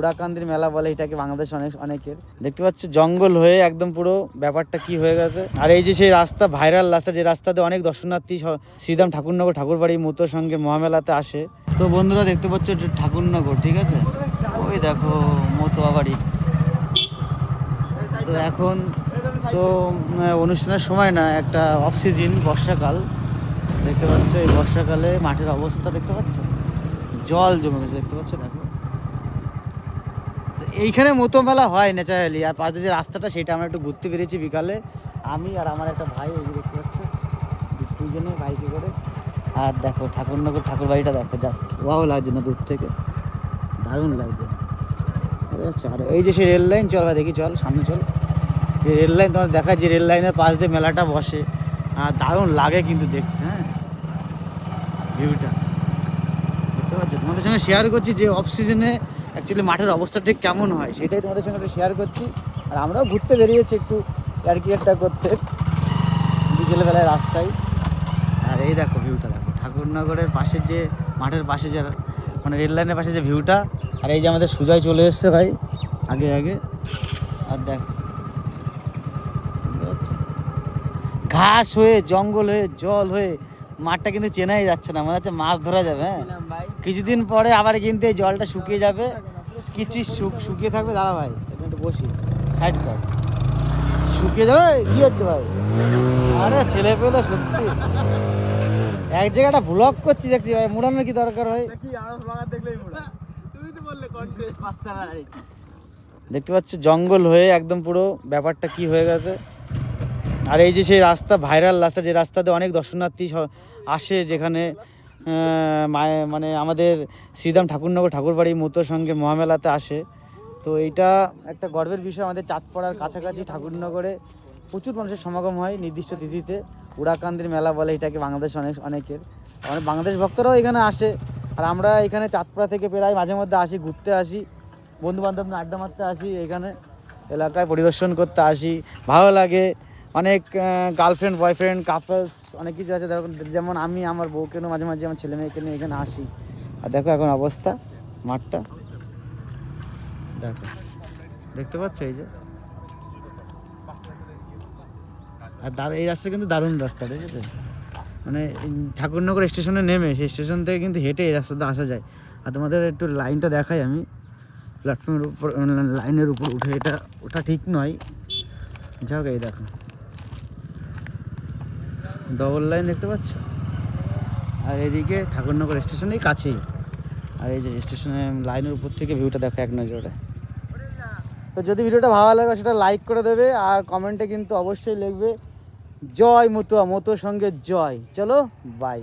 উড়াকান্দির মেলা বলে এটাকে বাংলাদেশ অনেক, অনেকের? দেখতে পাচ্ছি, জঙ্গল হয়ে একদম পুরো ব্যাপারটা কি হয়ে গেছে। আর এই যে সেই রাস্তা ভাইরাল রাস্তা, যে রাস্তাতে অনেক দর্শনার্থী শ্রীদাম ঠাকুরনগর ঠাকুরবাড়ি মতো সঙ্গে মহামেলাতে আসে। তো বন্ধুরা, দেখতে পাচ্ছ ঠাকুরনগর, ঠিক আছে? ওই দেখো মতুয়া বাড়ি তো এখন তো অনুষ্ঠানের সময় না, একটা অফ বর্ষাকাল। দেখতে পাচ্ছ, এই বর্ষাকালে মাঠের অবস্থা দেখতে পাচ্ছ? জল জমে গেছে, দেখতে পাচ্ছ? দেখো। এইখানে মতো মেলা হয় ন্যাচারালি আর পাশে যে রাস্তাটা, সেটা আমরা একটু ঘুরতে পেরেছি বিকালে। আমি আর আমার একটা ভাই ওই দেখতে পাচ্ছ দুজনে বাইকে করে। আর দেখো, ঠাকুরনগর ঠাকুর বাড়িটা দেখো জাস্ট ওয়াও লাগছে না দূর থেকে। দারুণ লাগছে। বুঝতে পারছ? আর এই যে সেই রেল লাইন, চল ভাই দেখি, চল, সামনে চল। রেল লাইন তোমার দেখা যে রেল লাইনের পাশ দিয়ে মেলাটা বসে। আর দারুণ লাগে কিন্তু দেখতে হ্যাঁ? ভিউটা। দেখতে পাচ্ছ? তোমাদের সঙ্গে শেয়ার করছি যে অফ সিজনে অ্যাকচুয়ালি মাঠের অবস্থা ঠিক কেমন হয়, সেটাই তোমাদের সঙ্গে একটু শেয়ার করছি। আর আমরাও ঘুরতে বেরিয়েছি একটু কি একটা করতে। বিকেলবেলায় রাস্তায়। আর এই দেখো ভিউটা দেখো। ঠাকুরনগরের পাশে যে, মাঠের পাশে যে মানে রেল লাইনের পাশে যে ভিউটা আর এই যে আমাদের সুজয় চলে এসছে ভাই, আগে আগে। আর দেখো? ঘাস হয়ে, জঙ্গল হয়ে, জল হয়ে মাঠটা কিন্তু চেনাই যাচ্ছে না মনে হচ্ছে মাছ ধরা যাবে হ্যাঁ। কিছুদিন পরে আবার কিন্তু এই জলটা শুকিয়ে যাবে। কিছু শুকিয়ে থাকবে দাঁড়া ভাই এখানে বসি সাইড কর। শুকিয়ে যাবে কি হচ্ছে ভাই? আরে ছেলে পেলে সত্যি। এক জায়গাটা ব্লক করছি দেখছি ভাই মুড়ানোর কি দরকার হয় দেখতে পাচ্ছি জঙ্গল হয়ে একদম পুরো ব্যাপারটা কি হয়ে গেছে। আর এই যে সেই রাস্তা ভাইরাল রাস্তা, যে রাস্তাতে অনেক দর্শনার্থী আসে যেখানে মানে আমাদের শ্রীদাম ঠাকুরনগর ঠাকুরবাড়ি মতো সঙ্গে মহামেলাতে আসে। তো এইটা একটা গর্বের বিষয়, আমাদের চাঁদপাড়ার কাছাকাছি ঠাকুরনগরে প্রচুর মানুষের সমাগম হয় নির্দিষ্ট তিথিতে। উড়াকান্দির মেলা বলে এটাকে বাংলাদেশ অনেক অনেকের। অনেক বাংলাদেশ ভক্তরাও এখানে আসে। আর আমরা এখানে চাঁদপাড়া থেকে প্রায় মাঝে মধ্যে আসি, ঘুরতে আসি বন্ধু বান্ধব আড্ডা মারতে আসি এখানে। এলাকায় পরিদর্শন করতে আসি। ভালো লাগে। অনেক গার্লফ্রেন্ড বয়ফ্রেন্ড কাপলস অনেক কিছু আছে। দেখো, যেমন আমি আমার বউকে নিয়ে মাঝে মাঝে আমার ছেলে মেয়েকে নিয়ে এখানে আসি। আর দেখো এখন অবস্থা মাঠটা। দেখো দেখতে পাচ্ছ এই যে? আর এই রাস্তা কিন্তু দারুণ রাস্তা ঠিক আছে মানে ঠাকুরনগর স্টেশনে নেমে সেই স্টেশন থেকে কিন্তু হেঁটে এই রাস্তাতে আসা যায়। আর তোমাদের একটু লাইনটা দেখাই আমি। প্ল্যাটফর্মের উপর লাইনের উপর উঠে এটা ওটা ঠিক নয়। যাও এই দেখো। ডবল লাইন দেখতে পাচ্ছ? আর এদিকে ঠাকুরনগর স্টেশনেই কাছেই। আর এই যে স্টেশনের লাইনের উপর থেকে ভিউটা দেখো এক নজরে। তো যদি ভিডিওটা ভালো লাগে, সেটা লাইক করে দেবে, আর কমেন্টে কিন্তু অবশ্যই লিখবে, জয় মতুয়া মতুয়ার সঙ্গে জয়। চলো বাই